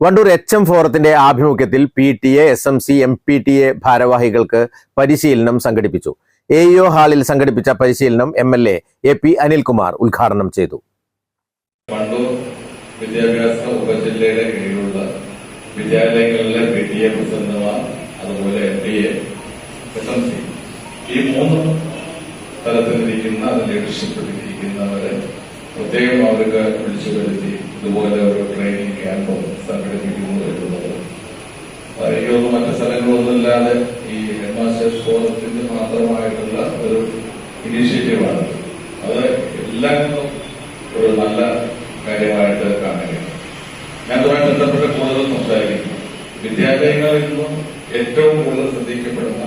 Wandoor H M ഫോറത്തിന്റെ ആഭിമുഖ്യത്തിൽ P T A S M C M P T A ഭാരവാഹികൾക്ക് പരിശീലനം സംഘടിപ്പിച്ചു. എ ഇഒ ഹാളിൽ സംഘടിപ്പിച്ച പരിശീലനം M L A A P Anilkumar ഉദ്ഘാടനം ചെയ്തു. വണ്ടൂർ വിദ്യാഭ്യാസ ഉപജില്ലയുടെ കീഴിലുള്ള വിദ്യാലയങ്ങളിലെ പി ടി എ ഈ മൂന്ന് തലത്തിലിരിക്കുന്ന ലീഡർഷിപ്പിലിരിക്കുന്നവരെ പ്രത്യേകം അവർക്ക് വിളിച്ചു വരുത്തി ഇതുപോലെ ഒരു ക്യാമ്പ് സംഘടിപ്പിക്കുന്നു എന്നുള്ളത് എനിക്കൊന്നും മറ്റു സ്ഥലങ്ങളൊന്നും ഇല്ലാതെ ഈ ഹെഡ് മാസ്റ്റേഴ്സ് മാത്രമായിട്ടുള്ള ഒരു ഇനീഷ്യേറ്റീവാണ്. അത് എല്ലാവർക്കും ഒരു നല്ല കാര്യമായിട്ട് കാണുകയാണ്. ഞാൻ അതുമായി ബന്ധപ്പെട്ട് കൂടുതൽ സംസാരിക്കുന്നു. വിദ്യാലയങ്ങളിൽ നിന്നും ഏറ്റവും കൂടുതൽ ശ്രദ്ധിക്കപ്പെടുന്ന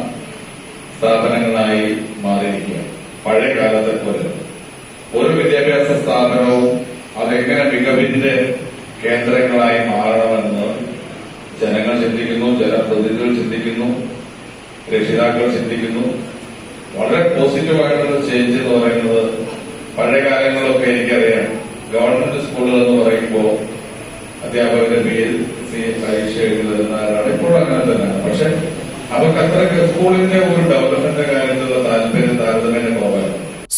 സ്ഥാപനങ്ങളായി മാറിയിരിക്കുകയാണ്. പഴയ കാലത്തെ പോലെ. ഒരു വിദ്യാഭ്യാസ സ്ഥാപനവും അതെങ്ങനെ മികവിന്റെ കേന്ദ്രങ്ങളായി മാറണമെന്ന് ജനങ്ങൾ ചിന്തിക്കുന്നു ജനപ്രതിനിധികൾ ചിന്തിക്കുന്നു രക്ഷിതാക്കൾ ചിന്തിക്കുന്നു. വളരെ പോസിറ്റീവായിട്ടുള്ള ചേഞ്ച് എന്ന് പറയുന്നത് പഴയ കാലങ്ങളിലൊക്കെ എനിക്കറിയാം. ഗവൺമെന്റ് സ്കൂളുകൾ എന്ന് പറയുമ്പോൾ അധ്യാപകരുടെ പേര് പരീക്ഷ എഴുതി വരുന്നവരാണ് ഇപ്പോഴും അങ്ങനെ തന്നെയാണ്. പക്ഷെ അവർക്ക് അത്രയ്ക്ക് സ്കൂളിന്റെ ഒരു ഡെവലപ്മെന്റ് കാര്യത്തിലുള്ള താല്പര്യം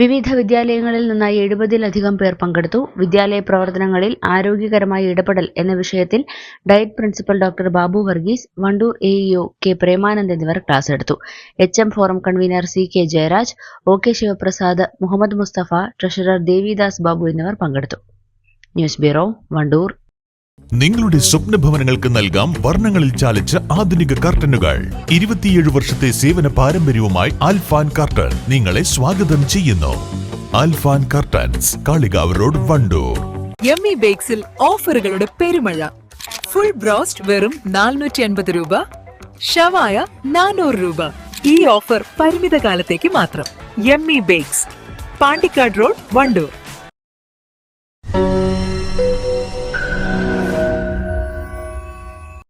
വിവിധ വിദ്യാലയങ്ങളിൽ നിന്നായി എഴുപതിലധികം പേർ പങ്കെടുത്തു. വിദ്യാലയ പ്രവർത്തനങ്ങളിൽ ആരോഗ്യകരമായ ഇടപെടൽ എന്ന വിഷയത്തിൽ diet principal doctor Babu Varghese Wandoor A EO K Premanand എന്നിവർ ക്ലാസ് എടുത്തു. H M forum convener C K Jayaraj O K Sivaprasad Muhammad Mustafa treasurer Devidas Babu എന്നിവർ പങ്കെടുത്തു. News bureau Wandoor. നിങ്ങളുടെ സ്വപ്ന ഭവനങ്ങൾക്ക് നൽകാം വർണങ്ങളിൽ ചാലിച്ച ആധുനിക കർട്ടനുകൾ. ഇരുപത്തിയേഴ് വർഷത്തെ സേവന പാരമ്പര്യവുമായി ആൽഫാൻ കർട്ടൻ നിങ്ങളെ സ്വാഗതം ചെയ്യുന്നു. Alfan curtains Kalikavu road Wandoor. M E ബേക്സിൽ ഓഫറുകളുടെ പെരുമഴ. ഫുൾ ബ്രോസ്റ്റ് വെറും നാനൂറ്റി അൻപത് രൂപ. ഷവായ നാനൂറ് രൂപ. ഈ ഓഫർ പരിമിത കാലത്തേക്ക് മാത്രം E bakes Pandikkad road Wandoor.